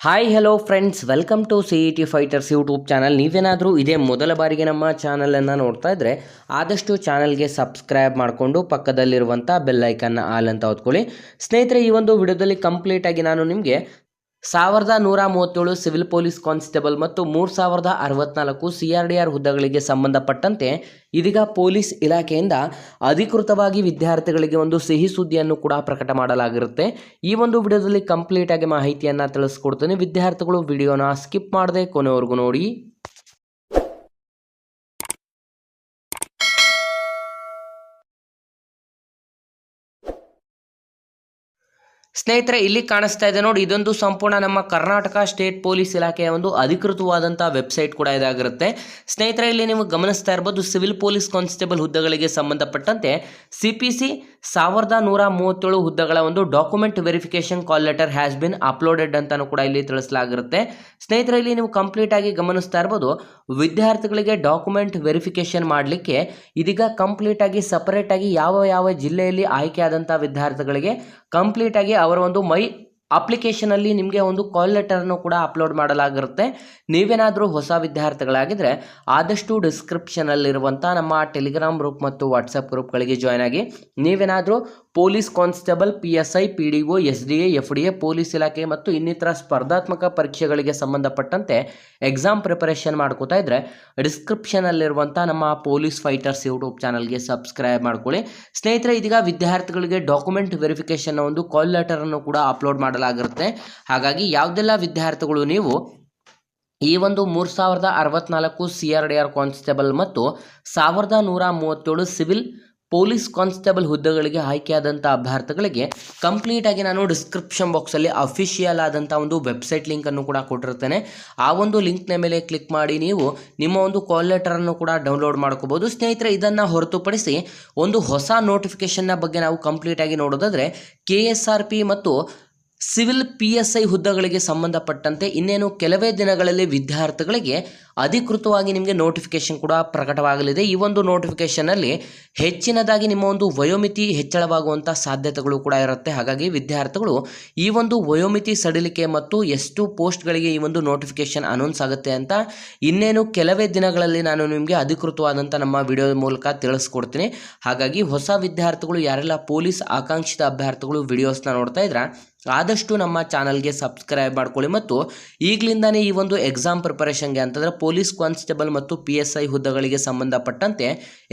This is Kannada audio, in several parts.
Hi hello friends welcome to C E T fighters YouTube channel ನೀವೇನಾದರೂ ಇದೇ ಮೊದಲ ಬಾರಿಗೆ ನಮ್ಮ ಚಾನಲನ್ನು ನೋಡ್ತಾ ಇದ್ದರೆ ಆದಷ್ಟು ಚಾನಲ್ಗೆ ಸಬ್ಸ್ಕ್ರೈಬ್ ಮಾಡಿಕೊಂಡು ಪಕ್ಕದಲ್ಲಿರುವಂಥ ಬೆಲ್ ಐಕನ್ನ ಆಲ್ ಅಂತ ಓದ್ಕೊಳ್ಳಿ ಸ್ನೇಹಿತರೆ, ಈ ಒಂದು ವಿಡಿಯೋದಲ್ಲಿ ಕಂಪ್ಲೀಟಾಗಿ ನಾನು ನಿಮಗೆ ಸಾವಿರದ ನೂರ ಮೂವತ್ತೇಳು ಸಿವಿಲ್ ಪೊಲೀಸ್ ಕಾನ್ಸ್ಟೇಬಲ್ ಮತ್ತು ಮೂರು ಸಾವಿರದ ಅರವತ್ನಾಲ್ಕು ಸಿ ಆರ್ ಡಿ ಆರ್ ಹುದ್ದೆಗಳಿಗೆ ಸಂಬಂಧಪಟ್ಟಂತೆ ಇದೀಗ ಪೊಲೀಸ್ ಇಲಾಖೆಯಿಂದ ಅಧಿಕೃತವಾಗಿ ವಿದ್ಯಾರ್ಥಿಗಳಿಗೆ ಒಂದು ಸಿಹಿ ಸುದ್ದಿಯನ್ನು ಕೂಡ ಪ್ರಕಟ ಮಾಡಲಾಗಿರುತ್ತೆ. ಈ ಒಂದು ವಿಡಿಯೋದಲ್ಲಿ ಕಂಪ್ಲೀಟ್ ಆಗಿ ಮಾಹಿತಿಯನ್ನು ತಿಳಿಸ್ಕೊಡ್ತೀನಿ. ವಿದ್ಯಾರ್ಥಿಗಳು ವಿಡಿಯೋನ ಸ್ಕಿಪ್ ಮಾಡದೆ ಕೊನೆವರೆಗೂ ನೋಡಿ. ಸ್ನೇಹಿತರೆ, ಇಲ್ಲಿ ಕಾಣಿಸ್ತಾ ಇದೆ ನೋಡಿ, ಇದೊಂದು ಸಂಪೂರ್ಣ ನಮ್ಮ ಕರ್ನಾಟಕ ಸ್ಟೇಟ್ ಪೊಲೀಸ್ ಇಲಾಖೆಯ ಒಂದು ಅಧಿಕೃತವಾದಂತಹ ವೆಬ್ಸೈಟ್ ಕೂಡ ಇದಾಗಿರುತ್ತೆ. ಸ್ನೇಹಿತರೆ, ಇಲ್ಲಿ ನೀವು ಗಮನಿಸ್ತಾ ಇರ್ಬೋದು, ಸಿವಿಲ್ ಪೊಲೀಸ್ ಕಾನ್ಸ್ಟೇಬಲ್ ಹುದ್ದೆಗಳಿಗೆ ಸಂಬಂಧಪಟ್ಟಂತೆ ಸಿ ಪಿ ಸಿ ಸಾವಿರದ ನೂರ ಮೂವತ್ತೇಳು ಹುದ್ದೆಗಳ ಒಂದು document verification call letter has been uploaded ಅಂತಾನು ಕೂಡ ಇಲ್ಲಿ ತಿಳಿಸಲಾಗಿರುತ್ತೆ. ಸ್ನೇಹಿತರೆ, ಇಲ್ಲಿ ನೀವು ಕಂಪ್ಲೀಟ್ ಆಗಿ ಗಮನಿಸ್ತಾ ಇರ್ಬೋದು, ವಿದ್ಯಾರ್ಥಿಗಳಿಗೆ ಡಾಕ್ಯುಮೆಂಟ್ ವೆರಿಫಿಕೇಶನ್ ಮಾಡಲಿಕ್ಕೆ ಇದೀಗ ಕಂಪ್ಲೀಟ್ ಆಗಿ, ಸಪರೇಟ್ ಆಗಿ ಯಾವ ಯಾವ ಜಿಲ್ಲೆಯಲ್ಲಿ ಆಯ್ಕೆಯಾದಂಥ ವಿದ್ಯಾರ್ಥಿಗಳಿಗೆ ಕಂಪ್ಲೀಟ್ ಆಗಿ ಅವರ ಒಂದು ಮೈ ಅಪ್ಲಿಕೇಶನಲ್ಲಿ ನಿಮಗೆ ಒಂದು ಕಾಲ್ ಲೆಟರನ್ನು ಕೂಡ ಅಪ್ಲೋಡ್ ಮಾಡಲಾಗಿರುತ್ತೆ. ನೀವೇನಾದರೂ ಹೊಸ ವಿದ್ಯಾರ್ಥಿಗಳಾಗಿದ್ದರೆ ಆದಷ್ಟು ಡಿಸ್ಕ್ರಿಪ್ಷನಲ್ಲಿರುವಂಥ ನಮ್ಮ ಟೆಲಿಗ್ರಾಮ್ ಗ್ರೂಪ್ ಮತ್ತು ವಾಟ್ಸಪ್ ಗ್ರೂಪ್ಗಳಿಗೆ ಜಾಯ್ನ್ ಆಗಿ ನೀವೇನಾದರೂ police constable, P S I, P D O, S D A, F D A, police ಇಲಾಖೆ ಮತ್ತು ಇನ್ನಿತರ ಸ್ಪರ್ಧಾತ್ಮಕ ಪರೀಕ್ಷೆಗಳಿಗೆ ಸಂಬಂಧಪಟ್ಟಂತೆ ಎಕ್ಸಾಮ್ ಪ್ರಿಪರೇಷನ್ ಮಾಡ್ಕೋತಾ ಇದ್ದರೆ ಡಿಸ್ಕ್ರಿಪ್ಷನಲ್ಲಿರುವಂಥ ನಮ್ಮ ಪೊಲೀಸ್ ಫೈಟರ್ಸ್ ಯೂಟ್ಯೂಬ್ ಚಾನಲ್ಗೆ ಸಬ್ಸ್ಕ್ರೈಬ್ ಮಾಡ್ಕೊಳ್ಳಿ. ಸ್ನೇಹಿತರೆ, ಇದೀಗ ವಿದ್ಯಾರ್ಥಿಗಳಿಗೆ ಡಾಕ್ಯುಮೆಂಟ್ ವೆರಿಫಿಕೇಷನ್ನ ಒಂದು ಕಾಲ್ ಲೆಟರನ್ನು ಕೂಡ ಅಪ್ಲೋಡ್ ಮಾಡಲಾಗಿರುತ್ತೆ. ಹಾಗಾಗಿ ಯಾವುದೆಲ್ಲ ವಿದ್ಯಾರ್ಥಿಗಳು ನೀವು ಈ ಒಂದು ಮೂರು ಸಾವಿರದ ಅರವತ್ನಾಲ್ಕು C R D R constable ಮತ್ತು ಸಾವಿರದ ನೂರ ಮೂವತ್ತೇಳು ಸಿವಿಲ್ ಪೊಲೀಸ್ ಕಾನ್ಸ್ಟೇಬಲ್ ಹುದ್ದೆಗಳಿಗೆ ಆಯ್ಕೆಯಾದಂಥ ಅಭ್ಯರ್ಥಿಗಳಿಗೆ ಕಂಪ್ಲೀಟಾಗಿ ನಾನು ಡಿಸ್ಕ್ರಿಪ್ಷನ್ ಬಾಕ್ಸಲ್ಲಿ ಅಫಿಷಿಯಲ್ ಆದಂಥ ಒಂದು ವೆಬ್ಸೈಟ್ ಲಿಂಕನ್ನು ಕೂಡ ಕೊಟ್ಟಿರ್ತೇನೆ ಆ ಒಂದು ಲಿಂಕ್ನ ಮೇಲೆ ಕ್ಲಿಕ್ ಮಾಡಿ ನೀವು ನಿಮ್ಮ ಒಂದು ಕಾಲ್ ಲೆಟರನ್ನು ಕೂಡ ಡೌನ್ಲೋಡ್ ಮಾಡ್ಕೋಬೋದು. ಸ್ನೇಹಿತರೆ, ಇದನ್ನು ಹೊರತುಪಡಿಸಿ ಒಂದು ಹೊಸ ನೋಟಿಫಿಕೇಷನ್ನ ಬಗ್ಗೆ ನಾವು ಕಂಪ್ಲೀಟಾಗಿ ನೋಡೋದಾದರೆ ಕೆ ಎಸ್ ಆರ್ ಪಿ ಮತ್ತು ಸಿವಿಲ್ ಪಿ ಎಸ್ ಐ ಹುದ್ದೆಗಳಿಗೆ ಸಂಬಂಧಪಟ್ಟಂತೆ ಇನ್ನೇನು ಕೆಲವೇ ದಿನಗಳಲ್ಲಿ ವಿದ್ಯಾರ್ಥಿಗಳಿಗೆ ಅಧಿಕೃತವಾಗಿ ನಿಮಗೆ ನೋಟಿಫಿಕೇಶನ್ ಕೂಡ ಪ್ರಕಟವಾಗಲಿದೆ. ಈ ಒಂದು ನೋಟಿಫಿಕೇಷನಲ್ಲಿ ಹೆಚ್ಚಿನದಾಗಿ ನಿಮ್ಮ ಒಂದು ವಯೋಮಿತಿ ಹೆಚ್ಚಳವಾಗುವಂಥ ಸಾಧ್ಯತೆಗಳು ಕೂಡ ಇರುತ್ತೆ. ಹಾಗಾಗಿ ವಿದ್ಯಾರ್ಥಿಗಳು ಈ ಒಂದು ವಯೋಮಿತಿ ಸಡಿಲಿಕೆ ಮತ್ತು ಎಷ್ಟು ಪೋಸ್ಟ್ಗಳಿಗೆ ಈ ಒಂದು ನೋಟಿಫಿಕೇಶನ್ ಅನೌನ್ಸ್ ಆಗುತ್ತೆ ಅಂತ ಇನ್ನೇನು ಕೆಲವೇ ದಿನಗಳಲ್ಲಿ ನಾನು ನಿಮಗೆ ಅಧಿಕೃತವಾದಂಥ ನಮ್ಮ ವಿಡಿಯೋ ಮೂಲಕ ತಿಳಿಸ್ಕೊಡ್ತೀನಿ. ಹಾಗಾಗಿ ಹೊಸ ವಿದ್ಯಾರ್ಥಿಗಳು ಯಾರೆಲ್ಲ ಪೊಲೀಸ್ ಆಕಾಂಕ್ಷಿತ ಅಭ್ಯರ್ಥಿಗಳು ವಿಡಿಯೋಸ್ನ ನೋಡ್ತಾ ಇದ್ರೆ, ಆದಷ್ಟು ನಮ್ಮ ಚಾನಲ್ಗೆ ಸಬ್ಸ್ಕ್ರೈಬ್ ಮಾಡ್ಕೊಳ್ಳಿ. ಮತ್ತು ಈಗಲಿಂದಾನೇ ಈ ಒಂದು ಎಕ್ಸಾಮ್ ಪ್ರಿಪರೇಷನ್ಗೆ ಅಂತಂದರೆ ಪೊಲೀಸ್ ಕಾನ್ಸ್ಟೇಬಲ್ ಮತ್ತು ಪಿ ಎಸ್ ಐ ಹುದ್ದೆಗಳಿಗೆ ಸಂಬಂಧಪಟ್ಟಂತೆ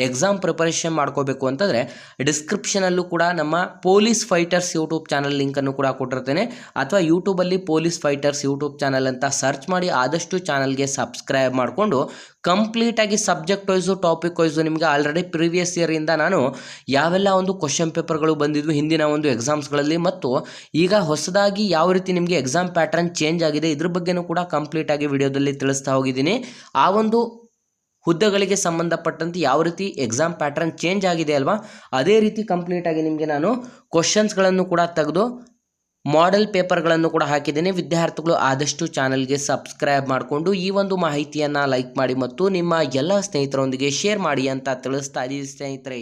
ಎಕ್ಸಾಮ್ ಪ್ರಿಪರೇಷನ್ ಮಾಡ್ಕೋಬೇಕು ಅಂತಂದರೆ ಡಿಸ್ಕ್ರಿಪ್ಷನಲ್ಲೂ ಕೂಡ ನಮ್ಮ ಪೊಲೀಸ್ ಫೈಟರ್ಸ್ ಯೂಟ್ಯೂಬ್ ಚಾನಲ್ ಲಿಂಕನ್ನು ಕೂಡ ಕೊಟ್ಟಿರ್ತೇನೆ. ಅಥವಾ ಯೂಟ್ಯೂಬಲ್ಲಿ ಪೊಲೀಸ್ ಫೈಟರ್ಸ್ ಯೂಟ್ಯೂಬ್ ಚಾನಲ್ ಅಂತ ಸರ್ಚ್ ಮಾಡಿ ಆದಷ್ಟು ಚಾನಲ್ಗೆ ಸಬ್ಸ್ಕ್ರೈಬ್ ಮಾಡಿಕೊಂಡು ಕಂಪ್ಲೀಟಾಗಿ ಸಬ್ಜೆಕ್ಟ್ ವೈಸು ಟಾಪಿಕ್ ವೈಸು ನಿಮಗೆ ಆಲ್ರೆಡಿ ಪ್ರೀವಿಯಸ್ ಇಯರಿಂದ ನಾನು ಯಾವೆಲ್ಲ ಒಂದು ಕ್ವಶನ್ ಪೇಪರ್ಗಳು ಬಂದಿದ್ವು, ಹಿಂದಿನ ಒಂದು ಎಕ್ಸಾಮ್ಸ್ಗಳಲ್ಲಿ ಮತ್ತು ಈಗ ಹೊಸದಾಗಿ ಯಾವ ರೀತಿ ನಿಮಗೆ ಎಕ್ಸಾಮ್ ಪ್ಯಾಟರ್ನ್ ಚೇಂಜ್ ಆಗಿದೆ, ಇದ್ರ ಬಗ್ಗೆನೂ ಕೂಡ ಕಂಪ್ಲೀಟಾಗಿ ವಿಡಿಯೋದಲ್ಲಿ ತಿಳಿಸ್ತಾ ಹೋಗಿದ್ದೀನಿ. ಆ ಒಂದು ಹುದ್ದೆಗಳಿಗೆ ಸಂಬಂಧಪಟ್ಟಂತೆ ಯಾವ ರೀತಿ ಎಕ್ಸಾಮ್ ಪ್ಯಾಟರ್ನ್ ಚೇಂಜ್ ಆಗಿದೆ ಅಲ್ವಾ, ಅದೇ ರೀತಿ ಕಂಪ್ಲೀಟಾಗಿ ನಿಮಗೆ ನಾನು ಕ್ವಶನ್ಸ್ಗಳನ್ನು ಕೂಡ ತೆಗೆದು ಮಾಡೆಲ್ ಪೇಪರ್ಗಳನ್ನು ಕೂಡ ಹಾಕಿದ್ದೇನೆ. ವಿದ್ಯಾರ್ಥಿಗಳು ಆದಷ್ಟು ಚಾನಲ್ಗೆ ಸಬ್ಸ್ಕ್ರೈಬ್ ಮಾಡಿಕೊಂಡು ಈ ಒಂದು ಮಾಹಿತಿಯನ್ನು ಲೈಕ್ ಮಾಡಿ ಮತ್ತು ನಿಮ್ಮ ಎಲ್ಲ ಸ್ನೇಹಿತರೊಂದಿಗೆ ಶೇರ್ ಮಾಡಿ ಅಂತ ತಿಳಿಸ್ತಾ ಇದ್ದೀವಿ ಸ್ನೇಹಿತರೆ.